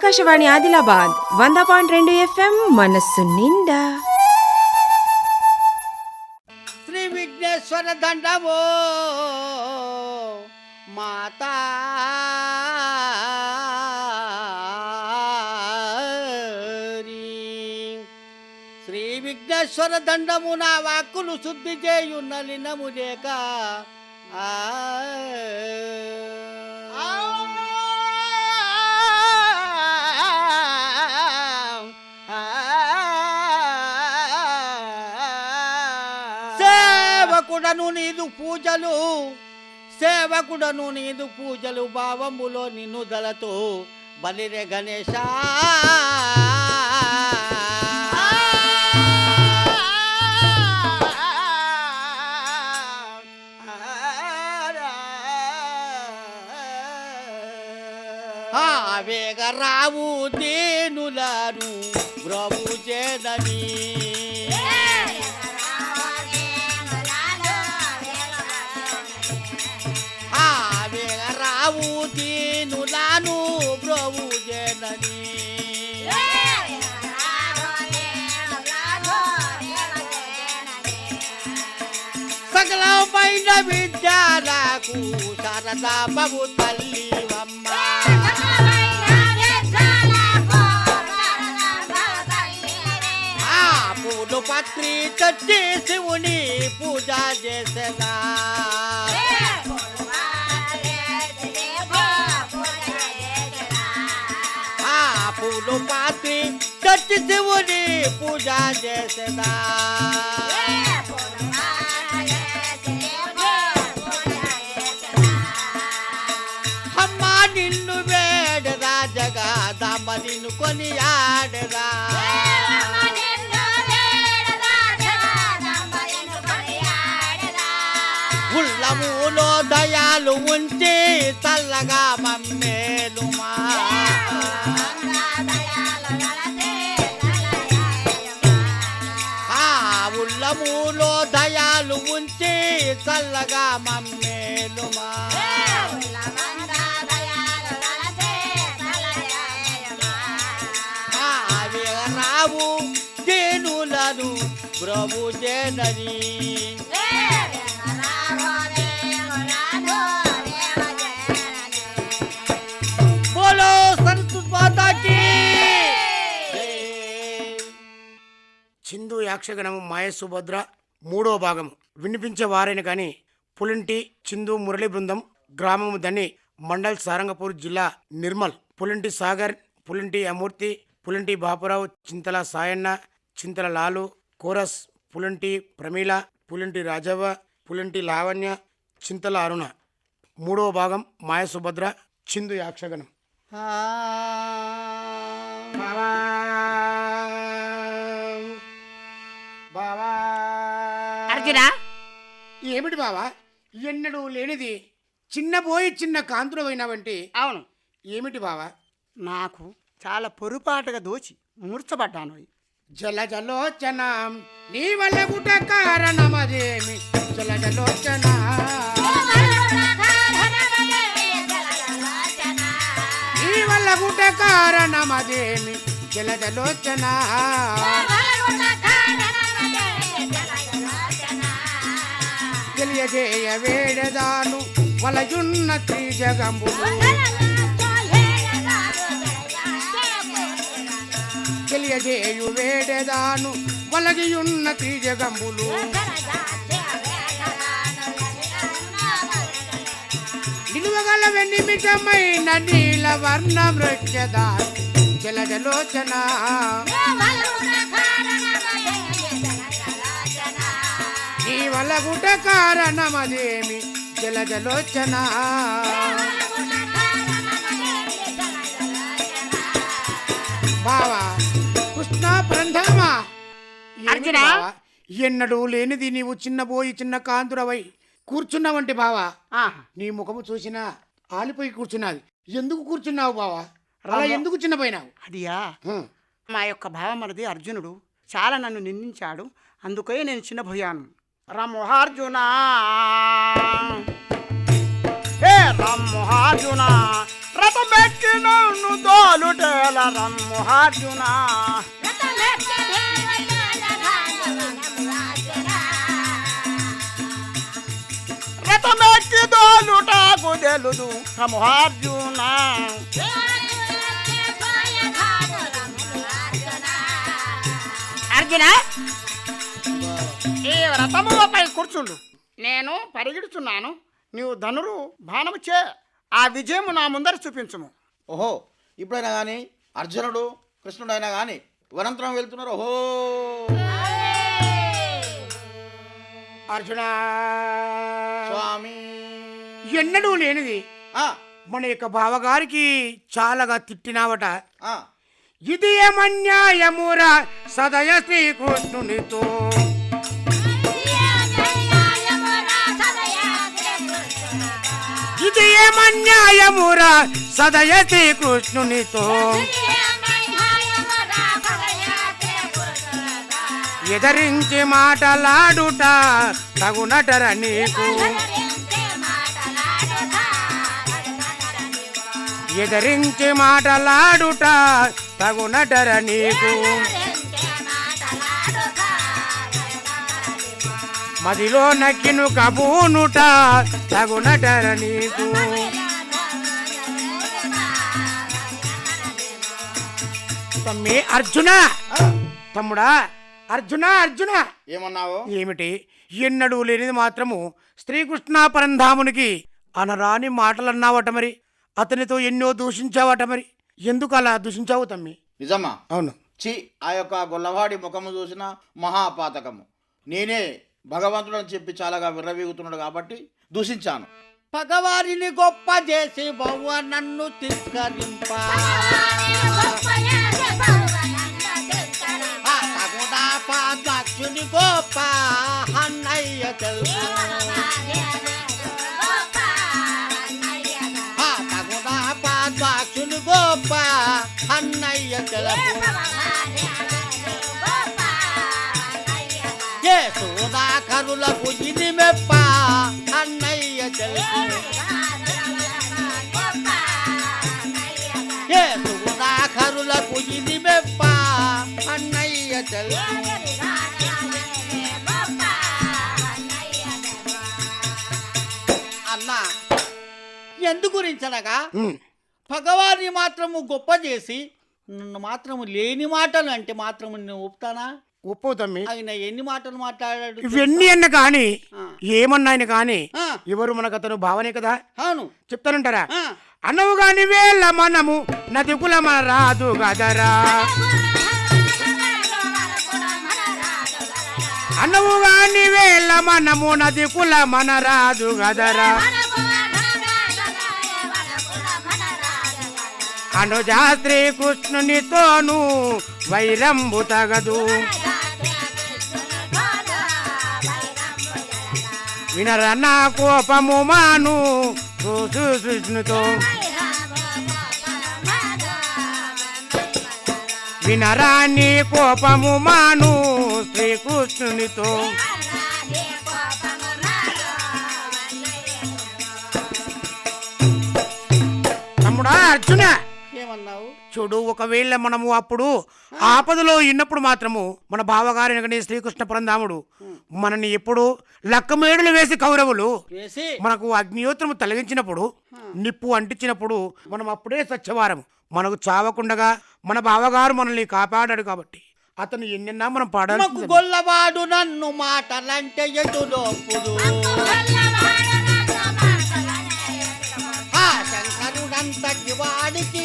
ఆకాశవాణి ఆదిలాబాద్ వంద పాయింట్ రెండు ఎఫ్ఎం మనస్సు నిండా. శ్రీ విఘ్నేశ్వర దండమో మాతా. శ్రీ విఘ్నేశ్వర దండము నా వాక్కులు శుద్ధి చేయున్న లినము లేక. ఆ. సేవకుడను నీదు పూజలు సేవకుడను నీదు పూజలు భావములో నిన్ను దలతో బలిరే గణేశ. వేగ రావు దేనులను ప్రభు చేదని నాకు శారదా బాబు తల్లి అమ్మ. ఆ పూలు పత్రి తచ్చి శివుని పూజ చేసేదా. ఆ పూలు పాత్రి తెచ్చి శివుని పూజ చేసేదా. జగాదమ్మ నిన్ను కొని ఆడరా. ఉల్లములో దయాలు ఉంచి చల్లగా మమ్మేలుమా ఆ ఉల్లములో దయాలు ఉంచి చల్లగా మమ్మేలుమా రావు దేనులను ప్రభు జనని బోలో సంతు మాతాకి. చిందు యాక్షగణము మాయ సుభద్ర మూడో భాగము. వినిపించే వారైన కానీ పులింటి చిందు మురళి బృందం గ్రామము దని మండల్ సారంగపూర్ జిల్లా నిర్మల్. పులింటి సాగర్ పులింటి అమూర్తి పులింటి బాపురావు చింతల సాయన్న చింతల లాలు కోరస్ పులింటి ప్రమీల పులింటి రాజవ్వ పులింటి లావణ్య చింతల అరుణ. మూడవ భాగం మాయ సుభద్ర చిందు యాక్షగణం. అర్జునా? ఏమిటి బావా? ఎన్నడూ లేనిది చిన్న పోయి చిన్న కాంతులు అయినావంటే అవును. ఏమిటి బావా? నాకు చాలా పొరుపాటుగా దోచి మూర్చబడ్డాను జల జలోచన నీ వల్ల గుట కారణమదేమి? జల జలోచన నీ వల్ల గుట కారణమదేమి? జల జలోచన తెలియజేయ వేడదాను వలయున్న త్రీ జగంబులు తెలియజేయు వేడదాను వలగియున్న త్రిజగంబులు నిలువగల వెన్నిమిటమైన నీల వర్ణ మృత్యదా జలజలోచన. నీ వలగుట కారణమదేమి? జలజలోచన. బావా బ్రంధమా అర్జునా? ఎన్నడూ లేనిది నీవు చిన్నబోయి చిన్న కాంతురవై కూర్చున్నావంటే బావా? నీ ముఖము చూసినా ఆలిపోయి కూర్చున్నది. ఎందుకు కూర్చున్నావు బావా? అలా ఎందుకు చిన్నపోయినావు? అదియా. మా యొక్క భావమరిది అర్జునుడు చాలా నన్ను నిందించాడు. అందుకే నేను చిన్నపోయాను. రమోహార్జున ఏ రమోహార్జున రథమెక్కి నన్ను దో రథమెక్కి దోలుటాకు తెలుదు అర్జున? ఈ రథములపై కూర్చుండు. నేను పరిగెడుతున్నాను. నీవు ధనురు బాణము చే ఆ విజయము నా ముందర చూపించుము. ఓహో ఇప్పుడైనా కానీ అర్జునుడు కృష్ణుడు అయినా కానీ వనంతరం వెళ్తున్నారు. ఓహో. అర్జున. స్వామి. ఎన్నడూ లేనిది. ఆ, మన యొక్క బావగారికి చాలాగా తిట్టినావట. ఆ, ఇది ఏమన్యాయమురా సదయ శ్రీకృష్ణునితో. ఇది ఏమన్యాయమురా సదయ శ్రీకృష్ణునితో. ఎదరించి మాటలాడుట తగునటర నీకు. ఎదరించి మాటలాడుట తగునటర నీకు. మదిలో నక్కిను కబూనుట తగునటర నీకు. తమ్మి అర్జున తమ్ముడా అర్జున అర్జున! ఏమన్నావు? ఏమిటి? ఎన్నడూ లేనిది మాత్రము శ్రీకృష్ణ పరంధామునికి అనరాని మాటలన్నావట మరి. అతనితో ఎన్నో దూషించావట మరి. ఎందుకు అలా దూషించావు తమ్మి? నిజమా? అవును. చి ఆ యొక్క గొల్లవాడి ముఖము చూసిన మహాపాతకము. నేనే భగవంతుడు అని చెప్పి చాలాగా విర్రవీగుతున్నాడు కాబట్టి దూషించాను. పగవారిని గొప్ప చేసి బవ్వ నన్ను తిస్కరింప. అన్నయ్య తెలుసు ఆ తగుడా పాదాక్షుని గొప్ప అన్నయ్య తెలుసు ఏ సోదాకరులకు ఇది మెప్ప అన్నయ్య తెలుసు ఏ సోదాకరులకు ఇది మెప్ప అన్నయ్య తెలుసు ఎందు గురించనగా భగవాన్ని మాత్రము గొప్ప చేసి నన్ను మాత్రము లేని మాటలు అంటే మాత్రము నేను ఒప్పుతానా? ఒప్పు తమ్మి. ఆయన ఎన్ని మాటలు మాట్లాడాడు ఇవన్నీ అన్న కాని. ఏమన్నా ఆయన కాని ఎవరు మనకు అతను భావనే కదా? అవును. చెప్తానంటారా? అనవు గాని వేళ్ళ మనము నది కులమ రాదు గదరా. అనవు గాని వేళ్ళ మనము నది కుల మన రాదు గదరా. అనుజా శ్రీకృష్ణునితోను వైరంబు తగదు. వినరన్న కోపము మాను చూసు కృష్ణుతో వినరాని కోపము మాను శ్రీకృష్ణునితో తమ్ముడా అర్జున! చూడు ఒకవేళ మనము అప్పుడు ఆపదలో ఉన్నప్పుడు మాత్రము మన బావగారిని కానీ శ్రీకృష్ణ పరంధాముడు మనని ఎప్పుడు లక్కమేడులు వేసి కౌరవులు మనకు అగ్నియోత్రము తొలగించినప్పుడు నిప్పు అంటించినప్పుడు మనం అప్పుడే సత్యవారము. మనకు చావకుండగా మన బావగారు మనల్ని కాపాడాడు కాబట్టి అతను ఎన్నెన్నా మనం పాడాలి గొల్లవాడు నన్ను మాటలంటే ఎదులోపుడు శంకరుడంతటి వాడికి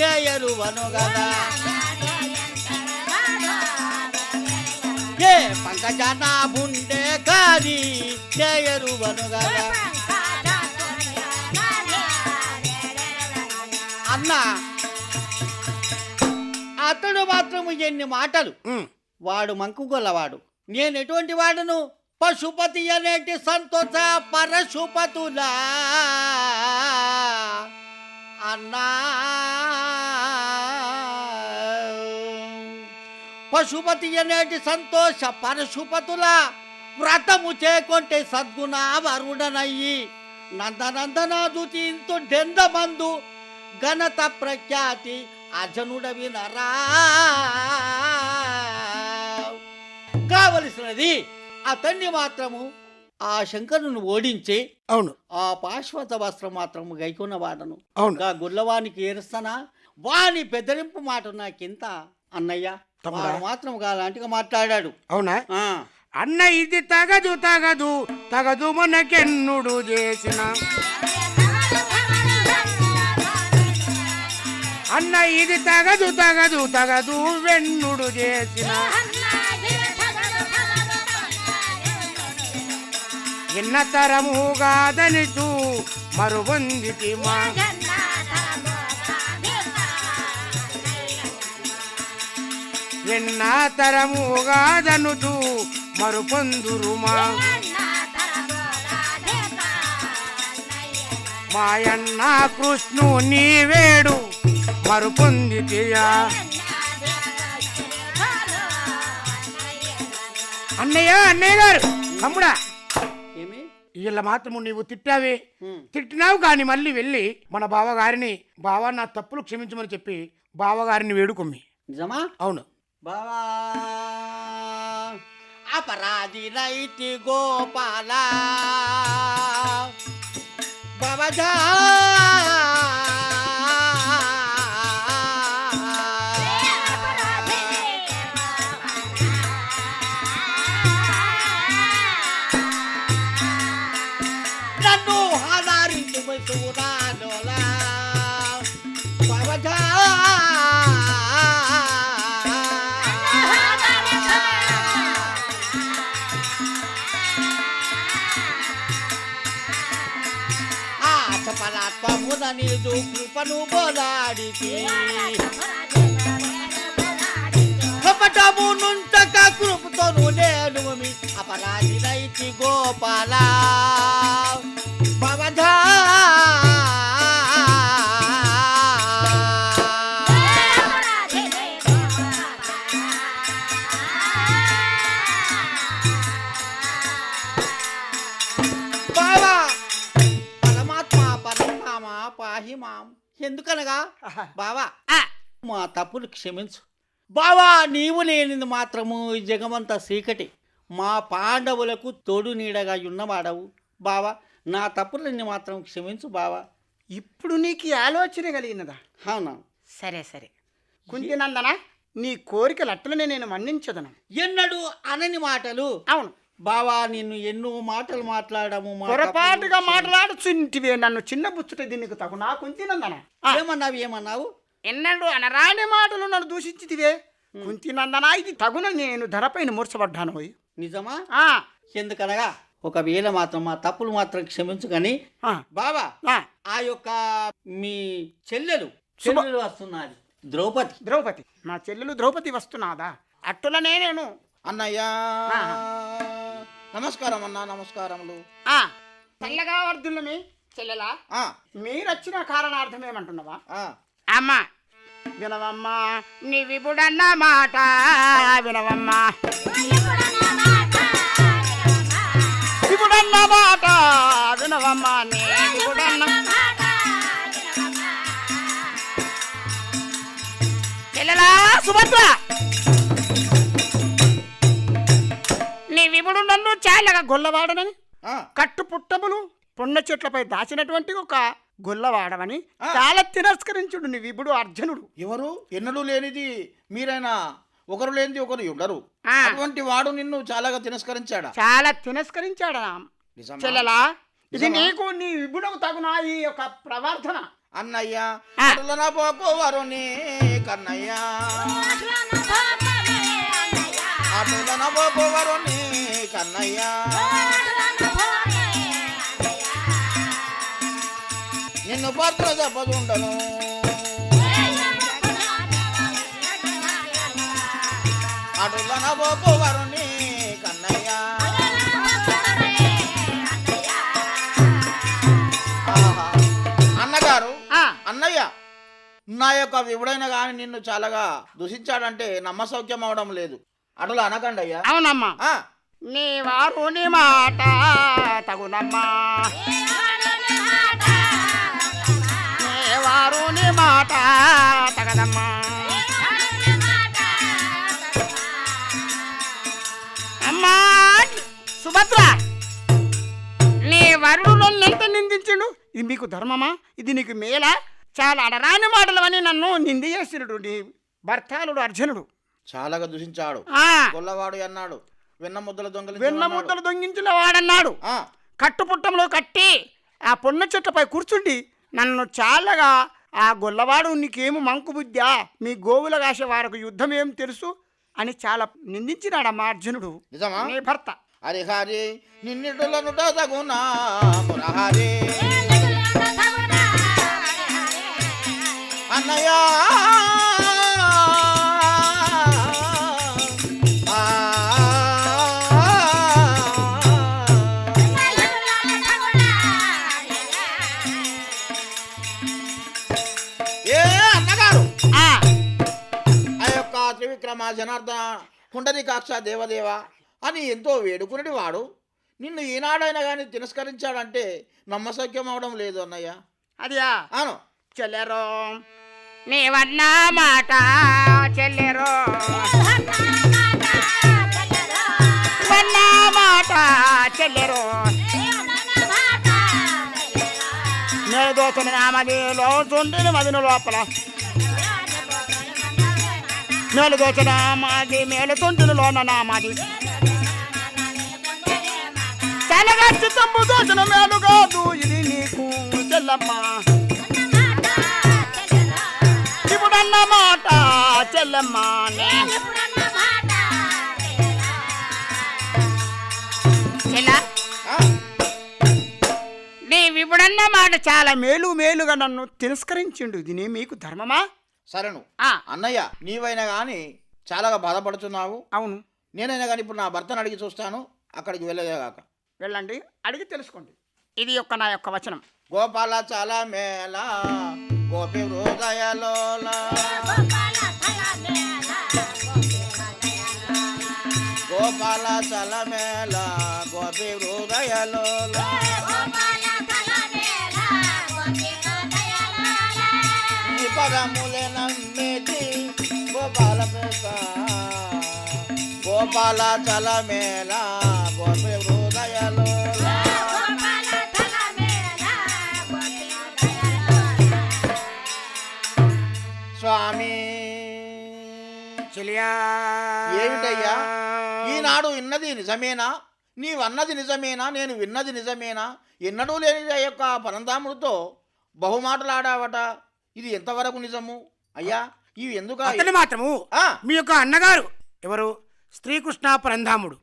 నేయరువను గదా ఏ పంకజనాభుండే కాని నేయరువను గదా అన్న అతడు మాత్రము ఎన్ని మాటలు. వాడు మంకు గొల్లవాడు. నేను ఎటువంటి వాడును? పశుపతి అనేటి సంతోష పరశుపతులా. అన్నా. పశుపతి అనేటి సంతోష పరశుపతుల వ్రతము చేకొంటే సద్గుణ వరుణనయ్యి నందనందనాదుతీంతు డెందమందు ఘనత ప్రఖ్యాతి అర్జునుడ వినరా కావలసినది అతన్ని మాత్రము ఆ శంకరుని ఓడించి అవును. ఆ పాశ్వత వస్త్రం మాత్రము గైకున్న వాడను. అవును. ఇంకా గుల్లవానికి ఏరుస్తానా? వాని బెదిరింపు మాట నాకింత అన్నయ్య? వాడు మాత్రం అలాంటిగా మాట్లాడాడు. అవునా? ఆ, అన్న ఇది తగదు తగదు తగదు మనకెన్నుడు చేసిన. అన్న ఇది తగదు తగదు తగదు వెన్నుడు చేసిన. ఎన్న తరముగాదని చూ మరువందితి మా. ఎన్న తరముగాదను చూ మరుపొందురుమా మాయన్న కృష్ణు నీవేడు మరుపొందితియా అన్నయ్య అన్నయ్య గారు తమ్ముడా. వీళ్ళ మాత్రము నీవు తిట్టావే. తిట్టినావు కానీ మళ్ళీ వెళ్ళి మన బావగారిని బావ నా తప్పులు క్షమించమని చెప్పి బావగారిని వేడుకొమ్మి. నిజమా? అవును. బావా అపరాధి నైతి గోపాల. బాబాజా నుంచక కృపతోను నేను అపరాధి రైతి గోపాల. పాహి మాం ఎందుకనగా? బావా మా తప్పులు క్షమించు. బావా నీవు లేనిది మాత్రము ఈ జగమంతా చీకటి మా పాండవులకు తోడు నీడగా ఉన్నవాడవు. బావా నా తప్పులన్నీ మాత్రం క్షమించు బావా. ఇప్పుడు నీకు ఈ ఆలోచన కలిగినదా? అవునా? సరే సరే. కుంతినందన నీ కోరికలు అట్లనే నేను మన్నించదను. ఎన్నడు అనని మాటలు అవును. బావా నిన్ను ఎన్నో మాటలు మాట్లాడము పొరపాటుగా మాట్లాడుచుంటివే నన్ను చిన్న బుచ్చుట దీనికి తగు నా కుంతినందన ఏమన్నావు ఏమన్నావు? ఎన్నడూ అనరాని మాటలు నన్ను దూషించితివే. కుంతినందన ఇది తగున నేను ధరపైన మూర్చబడ్డాను పోయి నిజమా? ఆ, ఎందుకనగా ఒకవేళ మాత్రం మా తప్పులు మాత్రం క్షమించు కానీ బావా ఆ, యొక్క మీ చెల్లెలు చెల్లెలు వస్తున్నది ద్రౌపది. ద్రౌపది. నా చెల్లెలు ద్రౌపది వస్తున్నాదా? అట్టులనే నేను. అన్నయ్య. నమస్కారం అన్నా నమస్కారములు. ఆ, చల్లగా వర్ధులని చెల్లెలా? ఆ, మీరొచ్చిన కారణార్థం ఏమంటున్నావా ఆ, అమ్మా వినవమ్మా నీ విపుడన్న మాట వినవమ్మా. విపుడన్న మాట వినవమ్మా నీ విపుడన్న చెల్లెలా సుభద్ర? నీ విపుడు నన్ను చాలగా గొల్లవాడనని కట్టు పుట్టములు పున్న చెట్లపై దాచినటువంటి ఒక గొల్లవాడవని. చాలా తిరస్కరించుడు నీ విభుడు అర్జునుడు. ఎవరు? ఎన్నడూ లేనిది మీరైనా ఒకరు లేనిది ఒకరు ఉండరు. అటువంటి వాడు నిన్ను చాలాగా తిరస్కరించాడా? చాలా తిరస్కరించాడు? చెల్లెలా ఇది? నీకు నీ విభుడకు తగునా ఈ యొక్క ప్రవర్తన అన్నయ్య పోకు వరుణి కన్నయ్య. కన్నయ్య. నిన్ను పాత్ర చెప్పదుండను. కన్నయ్య. ఆహా. అన్నగారు అన్నయ్య నా యొక్క వివుడైన కానీ నిన్ను చాలాగా దూషించాడంటే నమ్మసౌఖ్యం అవడం లేదు. అటులా అనకండి అయ్యా అవునమ్మా నీ వారు నీ మాట తగునమ్మా నీ వారు నీ కదమ్మా అమ్మా సుభద్ర నీ వరుడు ఎంత నిందించిండు ఇది మీకు ధర్మమా? ఇది నీకు మేలా? చాలా అడరాని మాటలు అని నన్ను నింది చేసినడు నీ భర్తాలుడు అర్జునుడు. చాలాగా దూషించాడు. ఆ. గొల్లవాడు అన్నాడు. వెన్న ముద్దల దొంగలు వెన్న ముద్దలు దొంగించిన వాడన్నాడు. కట్టుపుట్టంలో కట్టి ఆ పొన్న చెట్టుపై కూర్చుండి నన్ను చాలగా ఆ గొల్లవాడు నీకేమి మంకు బుద్ధ్యా మీ గోవుల కాసే వారికి యుద్ధం ఏం తెలుసు? అని చాలా నిందించినాడమ్మా అర్జునుడు నిజమా? నీ భర్త. హరి హరి. నిన్నిటులను తగునా మురహరి అన్నయ్య! త్రివిక్రమ జనార్దన పుండరీకాక్ష దేవదేవ అని ఎంతో వేడుకునేటి వాడు. నిన్ను ఈనాడైనా కానీ తిరస్కరించాడంటే నమ్మసక్యం అవడం లేదు అన్నయ్య. అదియా? అను చెల్లెరో నీవన్నా మాట చెల్లెరో. మాట చెల్లెరో. నేను దోచని నామది లోచుండిని మదిన లోపల. మేలు దోచన మాది మేలు లోన నామాది. చల్లగా చిత్తంబు దోచిన మేలు కాదు ఇది నీకు చెల్లమ్మ. ఇప్పుడన్న మాట చెల్లమ్మ. నీవిప్పుడన్న మాట చాలా మేలు మేలుగా నన్ను తిరస్కరించిండు. ఇది నీ మీకు ధర్మమా? సరేను. అన్నయ్య నీవైనా కానీ చాలా బాధపడుతున్నావు. అవును. నేనైనా కానీ ఇప్పుడు నా భర్తను అడిగి చూస్తాను అక్కడికి వెళ్ళదేగాక వెళ్ళండి అడిగి తెలుసుకోండి. ఇది యొక్క నా యొక్క వచనం. గోపాల చాలా మేళ గోపి హృదయలోల గోపాల చల మేళ గోపి హృదయలోల గోపాల చల మేళ గోపి హృదయలోల స్వామి. చెలియా ఏమిటయ్యా? ఈనాడు విన్నది నిజమేనా? నీవన్నది నిజమేనా? నేను విన్నది నిజమేనా? ఎన్నడూ లేని ఆ యొక్క పరంధాముడితో బహుమాటలాడావట. ఇది ఎంతవరకు నిజము? అయ్యా ఇవి ఎందుకు అతని మాత్రము మీ యొక్క అన్నగారు ఎవరు? శ్రీకృష్ణ పరంధాముడు.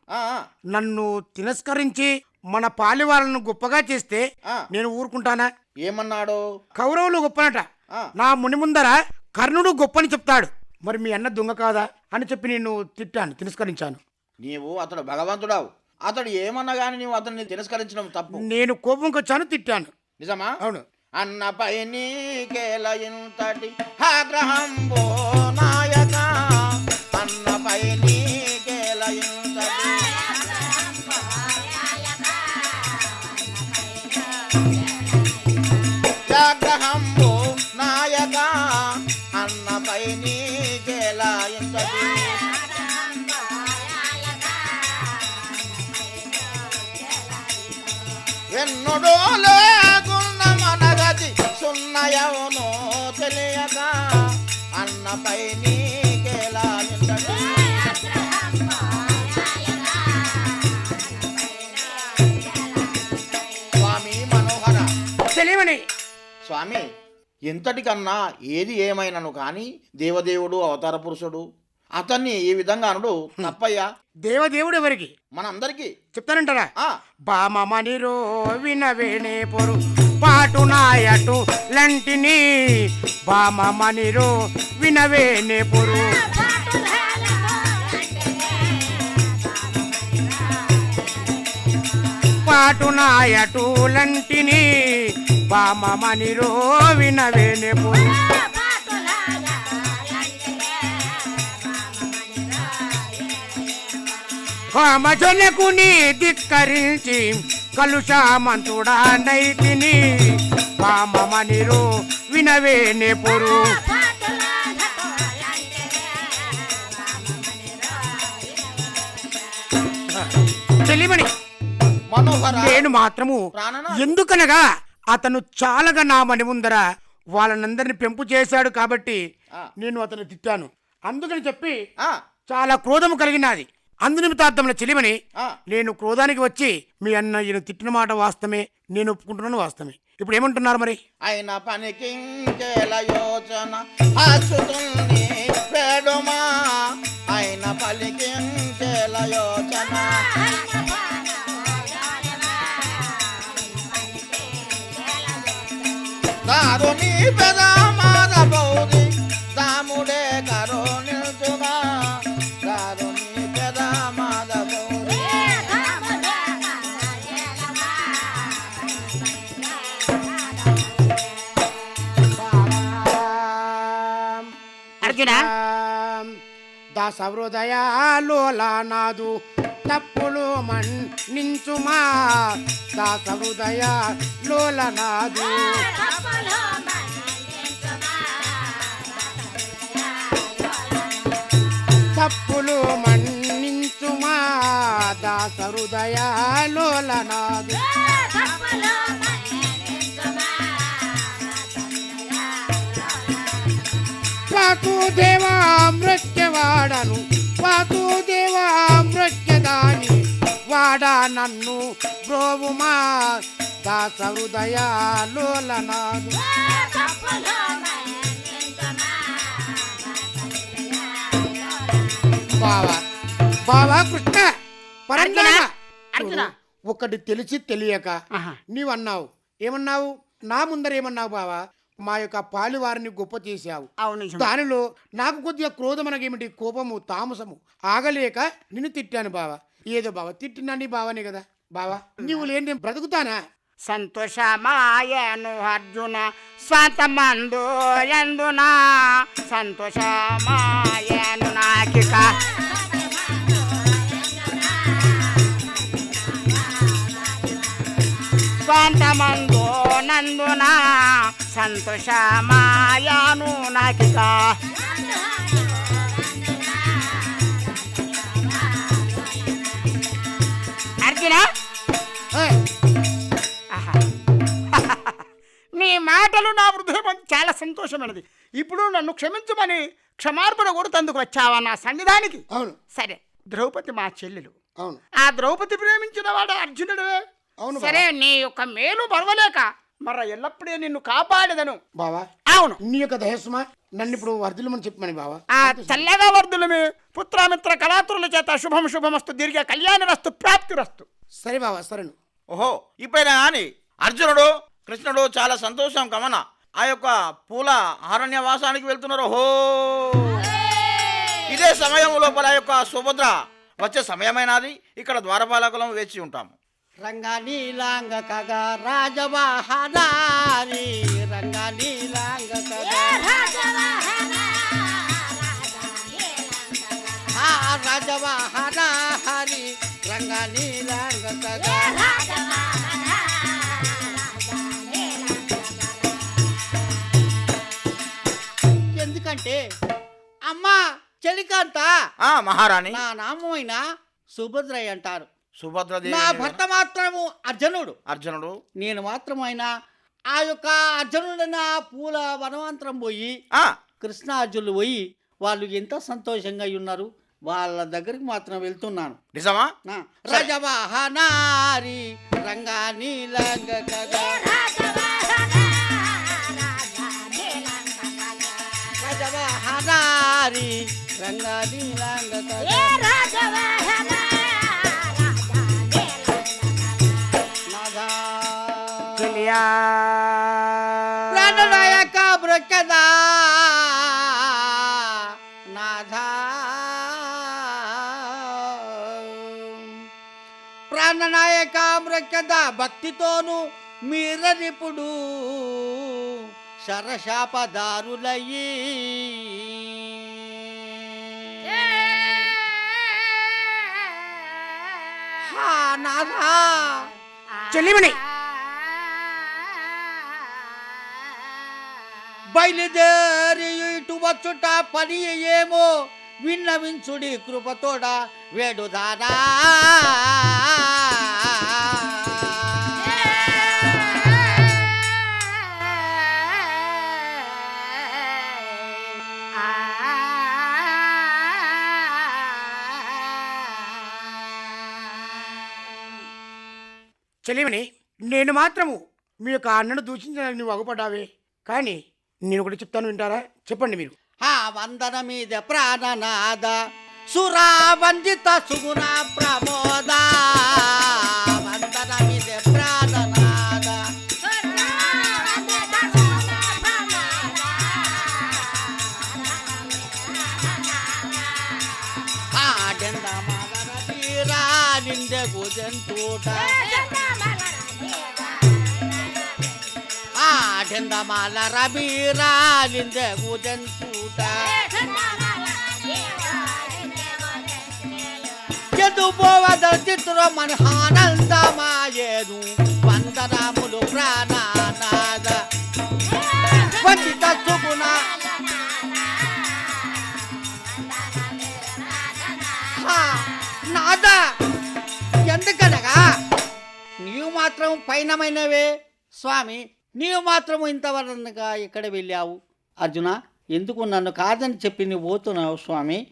నన్ను తిరస్కరించి మన పాలి వాళ్ళను గొప్పగా చేస్తే. నేను ఊరుకుంటానా? ఏమన్నాడు? కౌరవులు గొప్పనట. నా ముని ముందర కర్ణుడు గొప్పని చెప్తాడు. మరి మీ అన్న దొంగ కాదా? అని చెప్పి నేను తిట్టాను తిరస్కరించాను. నీవు అతడు భగవంతుడావు. అతడు ఏమన్నా కానీ నీవు అతన్ని తిరస్కరించడం తప్పు. నేను కోపంకి వచ్చాను తిట్టాను. నిజమా? అవును. అన్నపై నీకేల ఇంతటి ఆగ్రహంబో నాయక ఎన్నడో లేకున్న మనగతి సున్నయవును తెలియక అన్నపై నీకేలా స్వామి మనోహర. తెలియమని. స్వామి ఎంతటికన్నా ఏది ఏమైనను కానీ దేవదేవుడు అవతార పురుషుడు అతన్ని ఈ విధంగా అనుడు. తప్పయ్యా. దేవదేవుడు ఎవరికి? మనందరికీ. చెప్తానంటారా? ఆ. బామమనిరో వినవేనే పొరు పాటు నాయటు లంటిని. బామమనిరో వినవేనే పొరు పాటు నాయటు లంటిని. బామమనిరో వినవేనే పొరు కామజనకు నీ ధిక్కరించి కలుషామంతుడా నైతిని కామమనిరు వినవే నిపురు. నేను మాత్రము ఎందుకనగా అతను చాలగా నా మని ముందర వాళ్ళనందరిని పెంపు చేశాడు కాబట్టి నేను అతను తిట్టాను. అందుకని చెప్పి చాలా క్రోధము కలిగినది. అందునిమిత్తార్థంలో చెలిమని. నేను క్రోధానికి వచ్చి మీ అన్న ఈయన తిట్టిన మాట వాస్తవమే నేను ఒప్పుకుంటున్నాను వాస్తవమే. ఇప్పుడు ఏమంటున్నారు మరి? అయిన పనికి యోచన అయిన పలికి యోచన. దాస నాదు తప్పులు మన్నించుమా? దాస హృదయ తప్పులు మన్నించుమా? దాస వాసుదేవా మృత్యవాడను. వాసుదేవా మృత్యదాని. వాడా నన్ను బ్రోవుమా. దాస హృదయ లోలనాదు బావా బావా కృష్ణ పరంజన అర్జున. ఒకటి తెలిసి తెలియక ఆహా. నీవు అన్నావు ఏమన్నావు? నా ముందర ఏమన్నావు బావా? మా యొక్క పాలివారిని గొప్ప చేశావు. దానిలో నాకు కొద్దిగా క్రోధం అనగేమిటి కోపము తామసము ఆగలేక నిన్ను తిట్టాను బావా. ఏదో బావా తిట్టినా నీ బావనే కదా బావా. నీవు లేని నేను బ్రతుకుతానా? సంతోషమాయను అర్జున స్వాతమందు ఎందునా? సంతోషమాయను నాకిక స్వాంతమందు నందున సంతోషమాయను నాకిక. అర్జున. నీ మాటలు నా హృదయం చాలా సంతోషమైనది. ఇప్పుడు నన్ను క్షమించమని క్షమార్పణ కొడుతందుకు వచ్చావా నా సన్నిధానికి? అవును. సరే ద్రౌపది మా చెల్లెలు. అవును. ఆ ద్రౌపది ప్రేమించిన వాడు అర్జునుడే. అవును సరే నీ యొక్క మేలు పర్వలేక మర ఎల్లప్పుడే నిన్ను కాపాడదను. బావా అవును. నీ యొక్క దయస్మా నన్ను ఇప్పుడు వర్ధులమని చెప్పమని బావా. ఆ చల్లగా వర్ధులమే పుత్రామిత్ర కళాతురుల చేత శుభం శుభమస్తు దీర్ఘ కళ్యాణరస్తు ప్రాప్తిరస్తు సరే బావా సరేను. ఓహో ఇప్పుడైనా కానీ అర్జునుడు కృష్ణుడు చాలా సంతోషం కమన. ఆ యొక్క పూల అరణ్యవాసానికి వెళ్తున్నారు. ఓహో. ఇదే సమయం లోపల ఆ యొక్క సుభద్ర వచ్చే సమయమైనది. ఇక్కడ ద్వారపాలకులం వేచి ఉంటాము. రంగనీలాంగ కగ రాజవాహనారి. రంగనీలాంగ కగ ఆ రాజవాహన హరి రంగనీలాంగ కగ ఎందుకంటే అమ్మా చెలికాంత. ఆ మహారాణి. నా నామైన సుభద్రయ్య అంటారు. సుభద్రదేవి నా భర్త మాత్రము అర్జునుడు. అర్జునుడు. నేను మాత్రమైన ఆ యొక్క అర్జునుడైన పూల వనవంతరం పోయి ఆ. కృష్ణార్జునులు పోయి వాళ్ళు ఎంత సంతోషంగా ఉన్నారు వాళ్ళ దగ్గరికి మాత్రం వెళ్తున్నాను. నిజమా? రజవాహనారి రంగా నీలంగ కగ రజవాహనారి రంగా నీలంగ కగ మృక్కద భక్తితోను మీరనిపుడు శరశాపదారులయ్యి. హా నాథా. చెల్లిమణి. బయలుదేరి ఇటు వచ్చుట పని ఏమో విన్నవించుడి కృపతోడ వేడుదానా. చెలిమని నేను మాత్రము మీ యొక్క అన్నను దూషించడానికి నువ్వు అగుపడ్డావే. కానీ నేను ఒకటి చెప్తాను వింటారా? చెప్పండి మీరు. ఆ వందన మీద ప్రాణనాద సురా వందిత సుగుణ ప్రమోదా. నిందె గుజంతూట ఆడెంద మల రబీరా నిందె గుజంతూట ఎదు పోవద చిత్రం మన ఆనందమాయేను. వందనములు ప్రాణనాద నీవు మాత్రం పైనమైనవే స్వామి. నీవు మాత్రం ఇంతవరకుగా ఇక్కడ వెళ్ళావు? అర్జున ఎందుకు నన్ను కాదని చెప్పి నువ్వు పోతున్నావు స్వామి.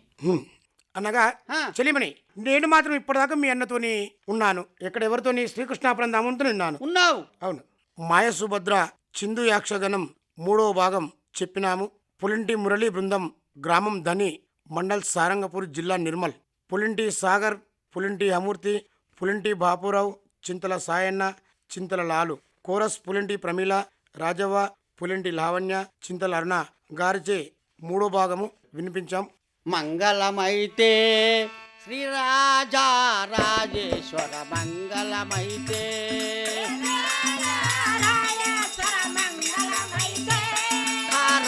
అనగా. చెలిమని నేను మాత్రం ఇప్పటిదాకా మీ అన్నతోని ఉన్నాను. ఇక్కడ ఎవరితోని? శ్రీకృష్ణాపురం దామంతో ఉన్నాను. ఉన్నావు. అవును. మాయ సుభద్ర చిందు యాక్షగణం మూడో భాగం చెప్పినాము. పులింటి మురళీ బృందం గ్రామం ధని మండల్ సారంగపూర్ జిల్లా నిర్మల్. పులింటి సాగర్ పులింటి అమూర్తి పులింటి బాపురావు చింతల సాయన్న చింతల లాలు కోరస్ పులింటి ప్రమీల రాజవ్వ పులింటి లావణ్య చింతల అరుణ గారిచే మూడో భాగము వినిపించాం. మంగళమైతే శ్రీరాజా రాజేశ్వర మంగళమైతే.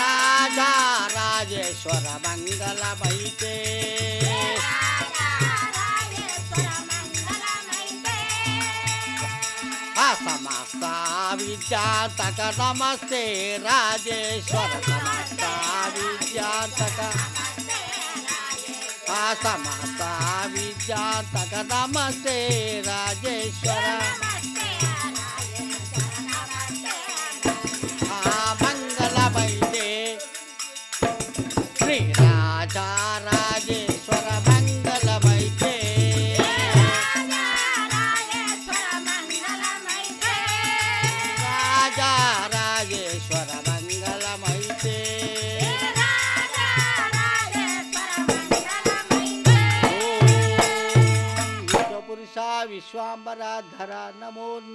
రాజా రాజేశ్వర మంగళమైతే. ఆ నమస్తే రాజేశ్వర సమస్త విద్యాంతక ఆ నమస్తే రాజేశ్వర.